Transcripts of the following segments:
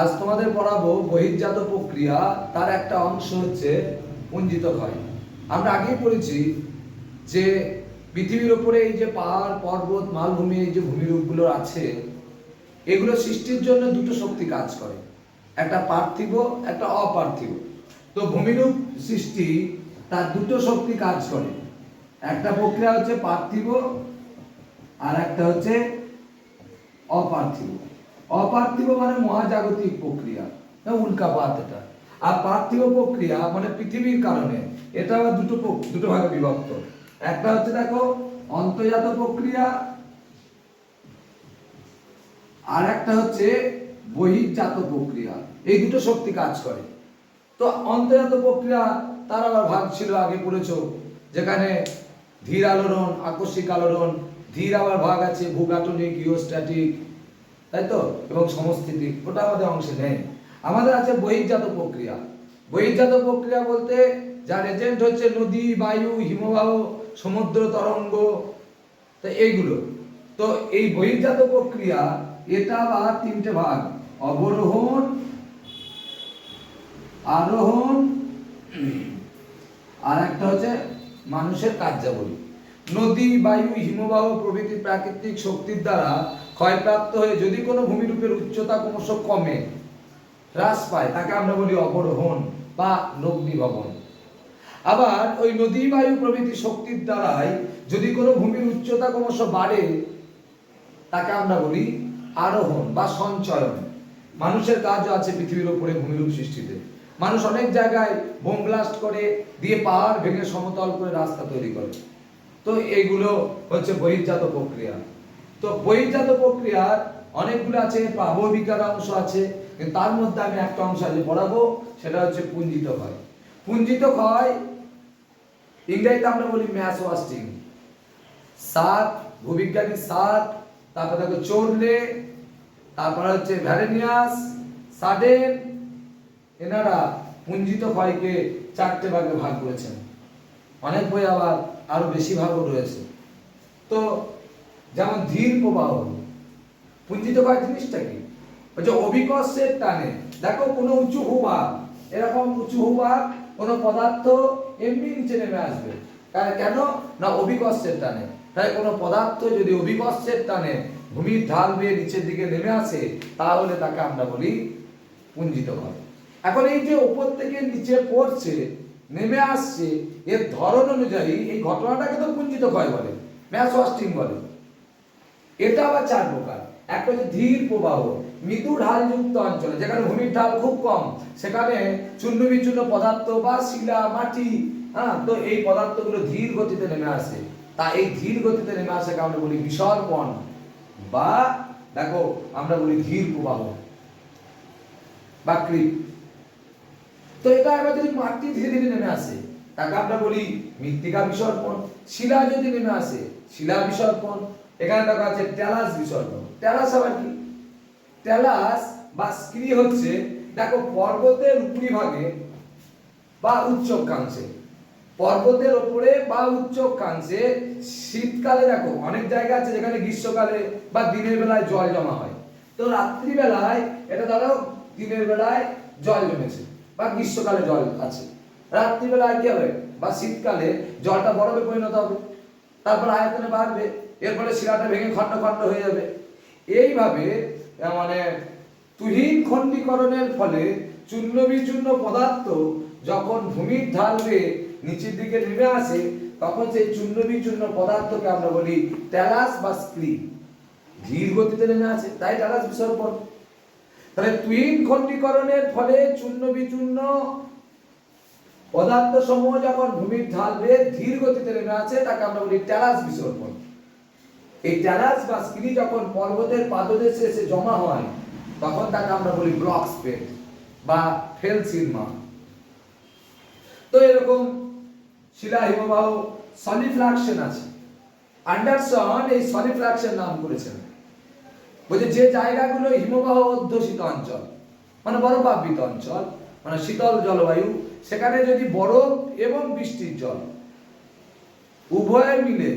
আজ তোমাদের পড়াবো বহির্জাত প্রক্রিয়া, তার একটা অংশ হচ্ছে পুঞ্জিত ক্ষয়। আমরা আগেই পড়েছি যে পৃথিবীর ওপরে এই যে পাহাড়, পর্বত, মালভূমি, এই যে ভূমিরূপগুলো আছে, এগুলো সৃষ্টির জন্য দুটো শক্তি কাজ করে। একটা পার্থিব, একটা অপার্থিব। তো ভূমিরূপ সৃষ্টি, তার দুটো শক্তি কাজ করে। একটা প্রক্রিয়া হচ্ছে পার্থিব, আর একটা হচ্ছে অপার্থিব। অপার্থিব মানে মহাজাগতিক প্রক্রিয়া। না উল্কাপাত এটা। আর পার্থিব প্রক্রিয়া মানে পৃথিবীর কারণে। এটা আবার দুটো দুটো ভাগে বিভক্ত। একটা হচ্ছে দেখো, অন্তর্জাত প্রক্রিয়া। আর একটা হচ্ছে বহির্জাত প্রক্রিয়া। এই দুটো শক্তি কাজ করে। তো অন্তর্জাত প্রক্রিয়া তার আবার ভাগ ছিল, আগে পড়েছো, যেখানে ধীর আলোড়ন, আকস্মিক আলোড়ন। ধীর আবার ভাগ আছে ভূগাটনিক ইওস্ট্যাটিক তাই তো? এবং সমস্থিতিক ওটা আমাদের অংশে নেই। আমাদের আছে বহির্জাত প্রক্রিয়া। বহির্জাত প্রক্রিয়া বলতে যার এজেন্ট হচ্ছে নদী, বায়ু, হিমবাহ, সমুদ্র, তরঙ্গ, তো এইগুলো। তো এই বহির্জাত প্রক্রিয়া, এটা আবার তিনটে ভাগ। অবরোহণ, আরোহণ, আর একটা হচ্ছে মানুষের কার্যাবলী। নদী, বায়ু, হিমবাহ প্রভৃতি প্রাকৃতিক শক্তির দ্বারা ক্ষয়প্রাপ্ত হয়ে যদি কোনো ভূমিরূপের উচ্চতা ক্রমশ কমে, হ্রাস পায়, তাকে আমরা বলি অবরোহণ বা নগ্নিভবন। আবার ওই নদী, বায়ু প্রভৃতি শক্তির দ্বারাই যদি কোনো ভূমির উচ্চতা ক্রমশ বাড়ে, তাকে আমরা বলি আরোহণ বা সঞ্চয়ন। মানুষের কাজও আছে পৃথিবীর ওপরে ভূমিরূপ সৃষ্টিতে। মানুষ অনেক জায়গায় বোম ব্লাস্ট করে দিয়ে পাহাড় ভেঙে সমতল করে রাস্তা তৈরি করে। তো এগুলো হচ্ছে বহির্জাত প্রক্রিয়া। তো বহির্জাত প্রক্রিয়ার অনেকগুলো আছে প্রাববিকার অংশ আছে তার মধ্যে আমি একটা অংশ আজ পড়াবো, সেটা হচ্ছে পুঞ্জিত ক্ষয়। পুঞ্জিত ক্ষয়, ইংরেজিতে আমরা বলি ম্যাস ওয়াস্টিং। সাত, ভূবিজ্ঞানী সাত, তারপর দেখো চোরলে, তারপর হচ্ছে ভ্যারেনিয়াস সাডেন, এনারা পুঞ্জিত ক্ষয়কে চারটে ভাগে ভাগ করেছেন। অনেক বই আবার আরও বেশি ভাগও রয়েছে। তো যেমন ধীর প্রবাহ, পুঞ্জিত ক্ষয় জিনিসটা কি? হচ্ছে অভিকর্ষের টানে। দেখো কোনো উঁচু ভূভাগ এরকম উঁচু ভূভাগ কোনো পদার্থ এমনি নিচে নেমে আসবে। কেন? না অভিকর্ষের টানে। তাই কোনো পদার্থ যদি অভিকর্ষের টানে ভূমির ঢাল বেয়ে নিচের দিকে নেমে আসে, তাহলে তাকে আমরা বলি পুঞ্জিত ক্ষয় এখন এই যে উপর থেকে নিচে পড়ছে নেমে আসছে। এর ধরন অনুযায়ী এই ঘটনাটাকে তো পুঞ্জিত ক্ষয় বলে ম্যাস ওয়াস্টিং বলে। এটা আবার চার প্রকার। একটা হচ্ছে ধীর প্রবাহ, মৃদু ঢালযুক্ত অঞ্চলে, যেখানে ভূমির ঢাল খুব কম। সেখানে চূর্ণ বিচূর্ণ পদার্থ বা শিলা, মাটি হ্যাঁ তো এই পদার্থগুলো ধীর গতিতে নেমে আসে। তা এই ধীর গতিতে নেমে আসাকে আমরা বলি বিসর্পণ বা, দেখো, আমরা বলি ধীর প্রবাহ বা ক্রিপ তো এটা এবার যদি মাটি ধীরে ধীরে নেমে আসে, তাকে আমরা বলি মৃত্তিকা বিসর্পণ। শিলা যদি নেমে আসে, শিলা বিসর্পণ। এখানে দেখা আছে ট্যালাস বিসর্পণ। ট্যালাস আবার কি? ট্যালাস বা স্ক্রি হচ্ছে, দেখো পর্বতের উপরিভাগে বা উচ্চকাংশে। পর্বতের ওপরে বা উচ্চ উচ্চকাংশে শীতকালে দেখো, অনেক জায়গা আছে যেখানে গ্রীষ্মকালে বা দিনের বেলায় জল জমা হয়। তো রাত্রিবেলায়, এটা ধরো দিনের বেলায় জল জমেছে। বা গ্রীষ্মকালে জল আছে। রাত্রিবেলায় কি হবে? বা শীতকালে জলটা বরফে পরিণত হবে। তারপর আয়তনে বাড়বে। এর ফলে শিলাটা ভেঙে খণ্ড খণ্ড হয়ে যাবে। এইভাবে মানে তুহিন খণ্ডীকরণের ফলে চূর্ণ বিচূর্ণ পদার্থ যখন ভূমির ঢাল বেয়ে নিচের দিকে নেমে আসে, তখন সেই চূর্ণ বিচূর্ণ পদার্থকে আমরা বলি ট্যালাস বা স্ক্রি ধীর গতিতে নেমে আসে। তাই ট্যালাস বিসর্পণ। তাহলে তুহিন খণ্ডীকরণের ফলে চূর্ণ বিচূর্ণ পদার্থ সমূহ যখন ভূমির ঢাল বেয়ে ধীর গতিতে নেমে আছে তাকে আমরা বলি ট্যালাস বিসর্পণ। এই ট্যালাস বা স্ক্রি যখন পর্বতের পাদদেশে এসে জমা হয়, তখন তাকে আমরা বলি ব্লক স্পেট বা ফেল সিনমা তো এরকম শিলা হিমবাহ সলিফ্লাকশন আছে। আন্ডারসন এই সলিফ্লাকশন নাম করেছেন। বলছে, যে জায়গাগুলো হিমবাহ অধ্যুষিত অঞ্চল মানে বরফাবৃত অঞ্চল মানে শীতল জলবায়ু, সেখানে যদি বরফ এবং বৃষ্টির জল উভয় মিলে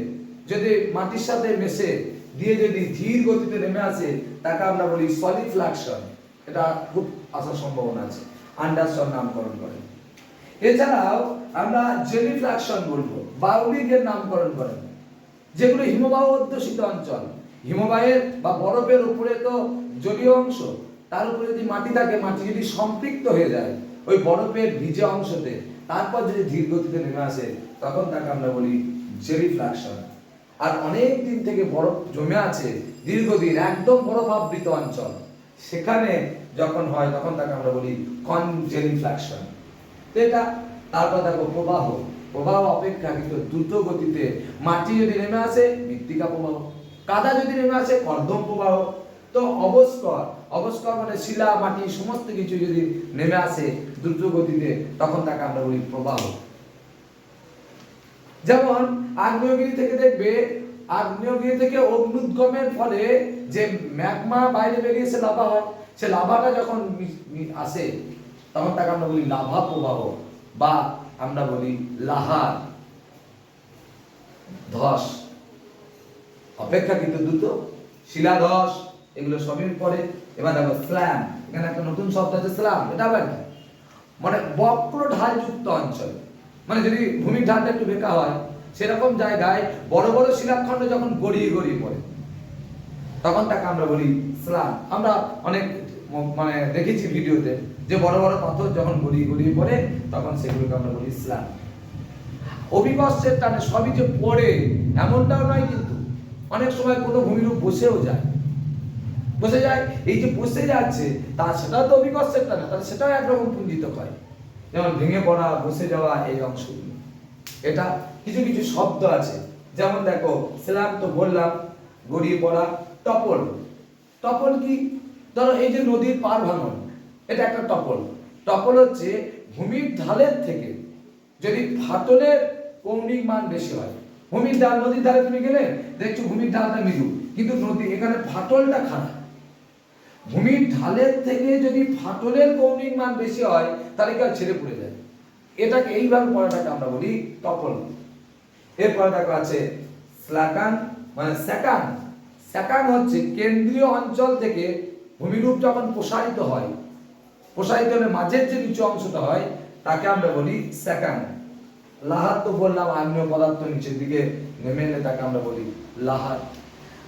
যদি মাটির সাথে মেশে দিয়ে যদি ধীর গতিতে নেমে আসে, তাকে আমরা বলি সলিফ্লাকশন এটা খুব আসার সম্ভাবনা আছে আন্ডারস্টন নামকরণ করেন এছাড়াও আমরা জেলিফ্রাকশন বলব বাউলিকের নামকরণ করেন যেগুলো হিমবাহ অধ্যুষিত অঞ্চল। হিমবাহের বা বরফের উপরে তো জলীয় অংশ, তার উপরে যদি মাটি থাকে, মাটি যদি সম্পৃক্ত হয়ে যায়, ওই বরফের ভিজে অংশতে, তারপর যদি ধীর গতিতে নেমে আসে, তখন তাকে আমরা বলি জেলিফ্রাকশন আর অনেক দিন থেকে বরফ জমে আছে, দীর্ঘদিন একদম বরফ আবৃত অঞ্চল। সেখানে যখন হয়, তখন তাকে আমরা বলি কনজেলিফ্লাকশন তো এটা, তারপর দেখো প্রবাহ। প্রবাহ অপেক্ষা কিন্তু দ্রুত গতিতে মাটি যদি নেমে আসে, মৃত্তিকা প্রবাহ। কাদা যদি নেমে আসে, কর্দম প্রবাহ। তো অবস্কর অবস্কর মানে শিলা, মাটি, সমস্ত কিছু যদি নেমে আসে দ্রুত গতিতে তখন তাকে আমরা বলি প্রবাহ। যেমন, আগ্নেয়গিরি থেকে দেখবে, আগ্নেয়গিরি থেকে অগ্নুদ্গমের ফলে যে ম্যাগমা বাইরে বেরিয়ে সে লাভা হয়, সে লাভাটা যখন আসে, তখন তাকে আমরা বলি লাভা প্রবাহ বা আমরা বলি লাহার ধস। অপেক্ষা কিন্তু দ্রুত শিলাধস এগুলো সবই পরে। এবার দেখো, স্ল্যাম। এখানে একটা নতুন শব্দ আছে, স্ল্যাম। এটা আবার কি? মানে বক্র ঢালযুক্ত অঞ্চল। মানে যদি ভূমির ঢালটা একটু বেঁকা হয়, সেরকম জায়গায় বড় বড় শিলাখণ্ড যখন গড়িয়ে গড়িয়ে পড়ে, তখন তাকে আমরা বলি স্লাম আমরা অনেক মানে দেখেছি ভিডিওতে যে বড় বড় পাথর যখন গড়িয়ে গড়িয়ে পড়ে, তখন সেগুলোকে আমরা বলি স্লাম অভিকর্ষের টানে সবই যে পড়ে, এমনটাও নয় কিন্তু অনেক সময় কোনো ভূমিরূপ বসেও যায়। বসে যায়, এই যে বসে যাচ্ছে, তা সেটাও তো অভিকর্ষের না, তাহলে সেটাও একরকম পুঞ্জিত হয়। যেমন ভেঙে পড়া, বসে যাওয়া, এই অংশগুলো। এটা কিছু কিছু শব্দ আছে। যেমন দেখো, সেলাম তো বললাম, গড়িয়ে পড়া, টপল। টপল কি? ধরো এই যে নদীর পার ভাঙন, এটা একটা টপল। টপল হচ্ছে ভূমির ঢালের থেকে যদি ফাটলের কৌণিক মান বেশি হয় ভূমির ঢাল নদীর ধারে তুমি গেলে দেখছ ভূমির ঢালটা মৃদু। কিন্তু নদী, এখানে ফাটলটা খারাপ। ভূমির ঢালের থেকে যদি ফাটলের কৌণিক মান বেশি হয়, তাহলে কি ছেড়ে পড়ে যায়? এটাকে এইভাবে পড়াটাকে আমরা বলি টপল এর দেখো আছে স্লাকান মানে স্যাকান। স্যাকান হচ্ছে কেন্দ্রীয় অঞ্চল থেকে ভূমিরূপ যখন প্রসারিত হয়, প্রসারিত হলে মাঝের যে নিচু অংশটা হয়, তাকে আমরা বলি স্যাকান। লাহার তো বললাম আগ্নেয় পদার্থ নিচের দিকে নেমে এলে তাকে আমরা বলি লাহার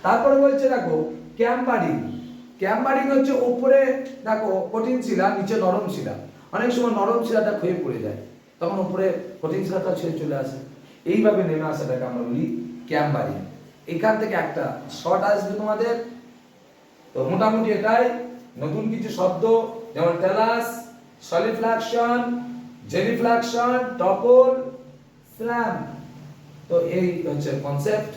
তারপরে বলছে, দেখো ক্যাম্পারিং ক্যাম্পারিং হচ্ছে উপরে, দেখো, কঠিন শিলা, নিচে নরম শিলা। অনেক সময় নরম শিলাটা ক্ষয়ে পড়ে যায়, তখন উপরে কঠিন শিলাটা ছেড়ে চলে আসে। এইভাবে নেমে আসাটাকে আমরা বলি ক্যাম্পারিং এখান থেকে একটা শর্ট আসবে তোমাদের। তো মোটামুটি এটাই। নতুন কিছু শব্দ, যেমন talus solifluction gelifluction topple slump তো এই হচ্ছে কনসেপ্ট